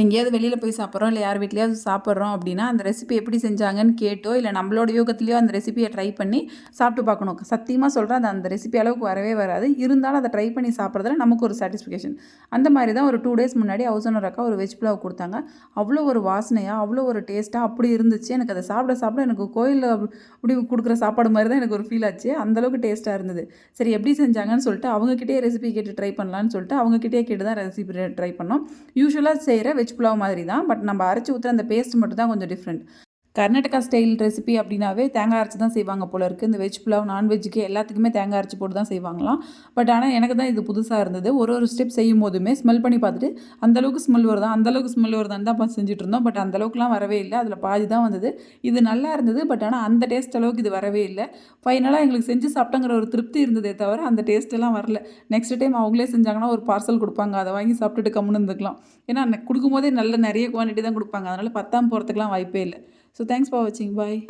எங்கேயாவது வெளியில் போய் சாப்பிட்றோம் இல்லை யார் வீட்லையாவது சாப்பிட்றோம் அப்படின்னா அந்த ரெசிபி எப்படி செஞ்சாங்கன்னு கேட்டோ இல்லை நம்மளோட யோகத்துலேயோ அந்த ரெசிபியை ட்ரை பண்ணி சாப்பிட்டு பார்க்கணும். சத்தியமாக சொல்கிறேன் அது அந்த ரெசிபி அளவுக்கு வரவே வராது. இருந்தாலும் அதை ட்ரை பண்ணி சாப்பிட்றதுல நமக்கு ஒரு சாட்டிஸ்ஃபிகேஷன் அந்த மாதிரி தான் ஒரு டூ டேஸ் முன்னாடி ஹவுஸ் ஓனர் அக்கா ஒரு வெஜ் புலாவ் கொடுத்தாங்க. அவ்வளோ ஒரு வாசனையாக அவ்வளோ ஒரு டேஸ்ட்டாக அப்படி இருந்துச்சு. எனக்கு அதை சாப்பிட சாப்பிட எனக்கு கோயிலில் அப்படி கொடுக்குற சாப்பாடு மாதிரி தான் எனக்கு ஒரு ஃபீல் ஆச்சு. அந்தளவுக்கு டேஸ்ட்டாக இருந்தது. சரி எப்படி செஞ்சாங்கன்னு சொல்லிட்டு அவங்கக்கிட்டே ரெசிபி கேட்டு ட்ரை பண்ணலான்னு சொல்லிட்டு அவங்கக்கிட்டே கேட்டு தான் ரெசிபி ட்ரை பண்ணோம். யூஸ்வலாக செய்கிற வெஜ் புலாவ் மாதிரி தான் பட் நம்ம அரைச்சி ஊற்றுற அந்த பேஸ்ட் மட்டும் தான் கொஞ்சம் டிஃப்ரெண்ட் கர்நாடகா ஸ்டைல் ரெசிபி அப்படின்னாவே தேங்காய் அரைச்சி தான் செய்வாங்க போல இருக்குது இந்த வெஜ் புலாவ் நான்வெஜ்ஜுக்கு எல்லாத்துக்குமே தேங்காய் அரைச்சி போட்டு தான் செய்வாங்களாம். பட் ஆனால் எனக்கு தான் இது புதுசாக இருந்தது. ஒரு ஒரு ஸ்டெப் செய்யும் போதுமே ஸ்மெல் பண்ணி பார்த்துட்டு அந்தளவுக்கு ஸ்மெல் வருதா அந்தளவுக்கு ஸ்மெல் வருதான்னு தான் செஞ்சுட்டு இருந்தோம். பட் அந்தளவுக்குலாம் வரவே இல்லை. அதில் பாதி தான் வந்தது. இது நல்லா இருந்தது. பட் ஆனால் அந்த டேஸ்ட் அளவுக்கு இது வரவே இல்லை. ஃபைனலாக எங்களுக்கு செஞ்சு சாப்பிட்டங்கிற ஒரு திருப்தி இருந்ததே தவிர அந்த டேஸ்ட்டெல்லாம் வரல. நெக்ஸ்ட் டைம் அவங்களே செஞ்சாங்கன்னா ஒரு பார்சல் கொடுப்பாங்க. அதை வாங்கி சாப்பிட்டுட்டு கம்முன்னு இருந்துக்கலாம். ஏன்னா கொடுக்கும்போதே நல்ல நிறைய குவான்டிட்டி தான் கொடுப்பாங்க. அதனால் பத்தாம் போகிறதுக்குலாம் வாய்ப்பே இல்லை. So thanks for watching. Bye.